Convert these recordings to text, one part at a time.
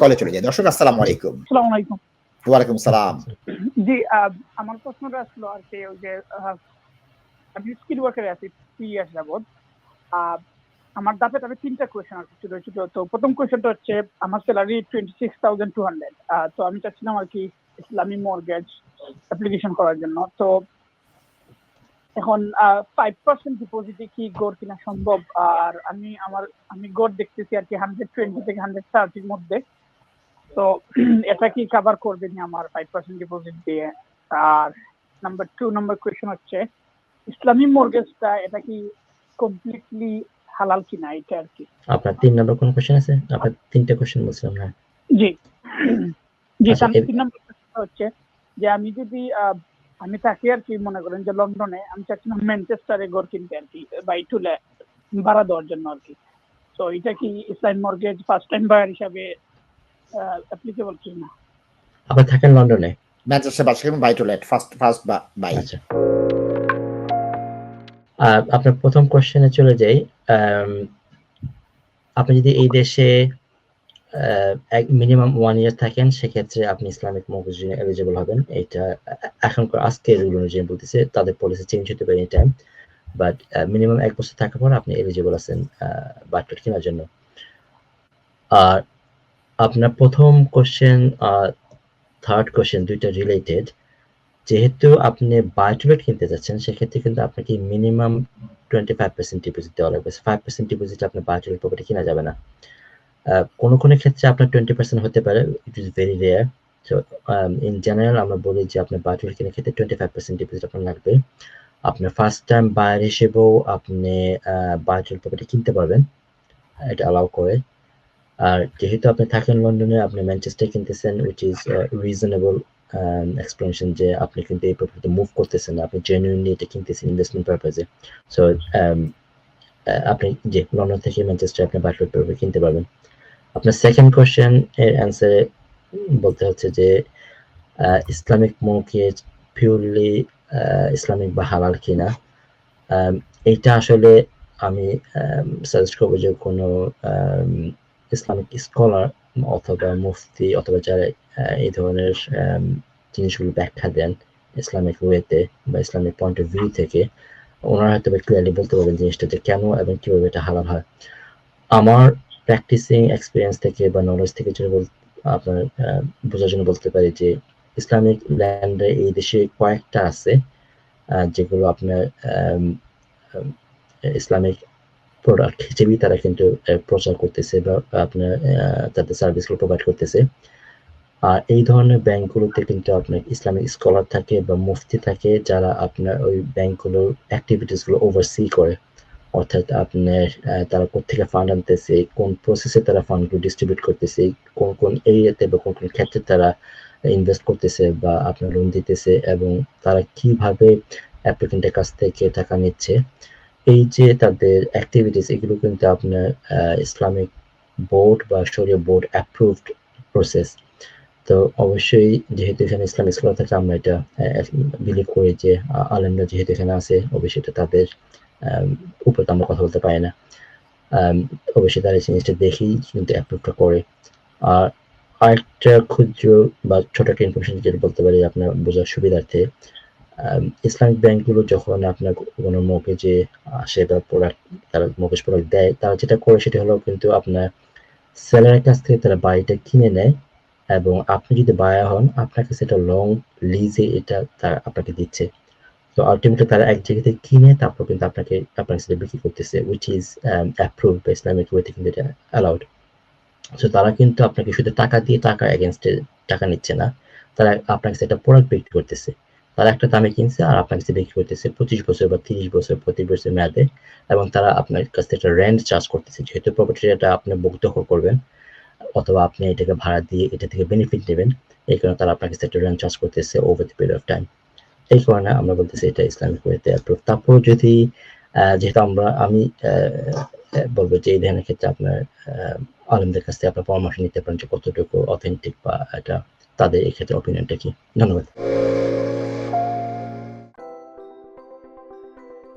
কলে চলে যাই দর্শক আসসালামু আলাইকুম। আসসালামু আলাইকুম। ওয়ালাইকুম সালাম। জি আমার প্রশ্নটা আসলো আর কি ওই যে আমি স্কিল ওয়ার্কারে আছি থ্রি ইয়ার্স আহ, আমার দাপে দাপে তিনটা কোয়েশন আর কি ছোট ছোট তো প্রথম কোয়েশনটা হচ্ছে আমার salary twenty six thousand two hundred তো আমি চাচ্ছিলাম আর কি ইসলামী মর্গেজ অ্যাপ্লিকেশন করার জন্য। তো এখন ফাইভ পার্সেন্ট ডিপোজিটে কি গড় কিনা সম্ভব? আর আমি আমার আমি গড় দেখতেছি আর কি হান্ড্রেড টোয়েন্টি থেকে হান্ড্রেড থার্টির মধ্যে। তো এটা কি কভার করবে নি আমার ফাইভ পার্সেন্ট ডিপোজিট দিয়ে? আর নাম্বার টু নাম্বার কোয়েশন হচ্ছে ইসলামী মর্গেজটা এটা কি কমপ্লিটলি হালাল কিনা এটা আর কি? আপনার তিন নম্বর কোন কোশ্চেন আছে? আপনার তিনটা কোশ্চেন বলছিলাম হ্যাঁ জি। জি আচ্ছা, তিন নম্বর হচ্ছে যে আমি যদি আমি থাকি আর কি মনে করেন যে লন্ডনে আমি চাচ্ছিলাম ম্যানচেস্টারে ঘর কিনতে আর কি বাই টুলে ভাড়া দেওয়ার জন্য আর কি। তো এটা কি ইসলাম মর্গেজ ফার্স্ট টাইম বায়ার হিসাবে অ্যাপ্লিকেবল কি না আপনি থাকেন লন্ডনে? ম্যানচেস্টার বাসা buy to let first first buy. আচ্ছা। আর আপনার প্রথম কোশ্চেনে চলে যাই। আপনি যদি এই দেশে এক মিনিমাম ওয়ান ইয়ার থাকেন সেক্ষেত্রে আপনি ইসলামিক মর্গেজ জন্য এলিজিবল হবেন। এটা এখনকার আজকে রুল অনুযায়ী বলতেছে তাদের পলিসি চেঞ্জ হতে পারে এনি টাইম বাট মিনিমাম এক বছর থাকার পর আপনি এলিজিবল আছেন বাটলেট কেনার জন্য। আর আপনার প্রথম কোশ্চেন আর থার্ড কোশ্চেন দুইটা রিলেটেড যেহেতু আপনি বায়োটুলেট কিনতে যাচ্ছেন, সেক্ষেত্রে কিন্তু আপনাকে minimum twenty five percent deposit দেওয়া লাগবে। ফাইভ পার্সেন্ট ডিপোজিট আপনার বায়োটুলেট প্রপার্টি কেনা যাবে না। কোনো কোনো ক্ষেত্রে আপনার টোয়েন্টি পার্সেন্ট হতে পারে ইট ইজ ভেরি রেয়ার তো ইন জেনারেল আমরা বলি যে আপনার বায়োটুলেট কেনার ক্ষেত্রে টোয়েন্টি ফাইভ পার্সেন্ট ডিপোজিট আপনার লাগবে। আপনার ফার্স্ট টাইম বায়ার হিসেবেও আপনি বায়োটুলেট প্রপার্টি কিনতে পারবেন। এটা অ্যালাউ করে। আর যেহেতু আপনি থাকেন লন্ডনে, আপনি ম্যানচেস্টার কিনতেছেন উইচ ইজ রিজনেবল এক্সপ্লেনেশন যে আপনি কিন্তু এই প্রপার্টিতে মুভ করতেছেন আপনি জেনুইনলি এটা কিনতেছেন ইনভেস্টমেন্ট পারপাজে সো আপনি যে লন্ডন থেকে ম্যানচেস্টার আপনি বাটলেট প্রপার্টি কিনতে পারবেন। আপনার সেকেন্ড কোশ্চেন এর অ্যান্সারে বলতে হচ্ছে যে ইসলামিক মৌকেজ পিওরলি ইসলামিক বা হালাল কিনা? এইটা আসলে আমি সাজেস্ট করব যে কোনো ইসলামিক স্কলার অথবা মুফতি অথবা যারা এই ধরনের জিনিসগুলো ব্যাখ্যা দেন ইসলামিক ওয়েতে বা ইসলামিক পয়েন্ট অফ ভিউ থেকে, ওনারা হয়তো ক্লিয়ারলি বলতে পারবেন জিনিসটা যে কেন এবং কীভাবে এটা হালাল হয়। আমার প্র্যাকটিসিং এক্সপিরিয়েন্স থেকে বা নলেজ থেকে বল, আপনার বোঝার জন্য বলতে পারি যে ইসলামিক ল্যান্ডে এই দেশে কয়েকটা আছে যেগুলো আপনার ইসলামিক প্রোডাক্ট হিসেবেই তারা কিন্তু প্রচার করতেছে বা আপনার তাদের সার্ভিসগুলো প্রোভাইড করতেছে। আর এই ধরনের ব্যাংকগুলোতে কিন্তু আপনার ইসলামিক স্কলার থাকে বা মুফতি থাকে যারা আপনার ওই ব্যাংকগুলোর অ্যাক্টিভিটিসগুলো ওভারসি করে। অর্থাৎ আপনার তারা কোথেকে ফান্ড আনতেছে, কোন প্রসেসে তারা ফান্ডগুলো ডিস্ট্রিবিউট করতেছে, কোন কোন এরিয়াতে বা কোন কোন ক্ষেত্রে তারা ইনভেস্ট করতেছে বা আপনার লোন দিতেছে এবং তারা কীভাবে অ্যাপ্লিকেন্টের কাছ থেকে টাকা নিচ্ছে। এই যে তাদের অ্যাক্টিভিটিস এগুলো কিন্তু আপনার ইসলামিক বোর্ড বা শরীয় বোর্ড অ্যাপ্রুভড প্রসেস তো অবশ্যই যেহেতু এখানে ইসলামিক স্কলার থাকে, আমরা এটা বিলিভ করি যে আলেমরা যেহেতু এখানে আছে, অবশ্যই এটা তাদের উপর তো আমরা কথা বলতে পারি না। অবশ্যই তারা এই জিনিসটা দেখেই কিন্তু অ্যাপ্রুভটা করে। আর আরেকটা ক্ষুদ্র বা ছোট একটা ইনফরমেশন যেটা বলতে পারি আপনার বোঝার সুবিধার্থে ইসলামিক ব্যাংকগুলো যখন আপনার কোনো মগেজে আসে বা প্রোডাক্ট তারা মগেজ প্রোডাক্ট দেয়, তারা যেটা করে সেটা হলো কিন্তু আপনার সেলারের কাছ থেকে তারা বাড়িটা কিনে নেয় এবং আপনি যদি বায়া হন, আপনাকে সেটা লং লিজে এটা তারা আপনাকে দিচ্ছে। তো আলটিমেটলি তারা এক জায়গা থেকে কিনে, তারপর কিন্তু আপনাকে আপনাকে সেটা বিক্রি করতেছে উইচ ইজ অ্যাপ্রুভ বা ইসলামিক ওয়েতে কিন্তু এটা অ্যালাউড সো তারা কিন্তু আপনাকে শুধু টাকা দিয়ে টাকা এগেনস্টে টাকা নিচ্ছে না, তারা আপনাকে সেটা প্রোডাক্ট বিক্রি করতেছে। তারা একটা দামে কিনছে আর আপনার কাছে বিক্রি করতেছে পঁচিশ বছর বা তিরিশ বছর পঁচিশ বছর মেয়াদে এবং তারা আপনার কাছ থেকে একটা রেন্ট চার্জ করতেছে। যেহেতু প্রপার্টিটা আপনি দখল করবেন অথবা আপনি এটাকে ভাড়া দিয়ে এটা থেকে বেনিফিট নেবেন, এই কারণে তারা আপনাকে একটা রেন্ট চার্জ করতেছে over the period of time এই কারণে আমরা বলতেছি এটা ইসলামিক ওয়েতে অ্যাপ্রুভ তারপর যদি যেহেতু আমরা, আমি বলব যে এই ধরনের ক্ষেত্রে আপনার আলেমদের কাছ থেকে আপনার পরামর্শ নিতে পারেন যে কতটুকু অথেন্টিক বা এটা তাদের এই ক্ষেত্রে অপিনিয়নটা কি। ধন্যবাদ।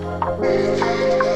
Thank you.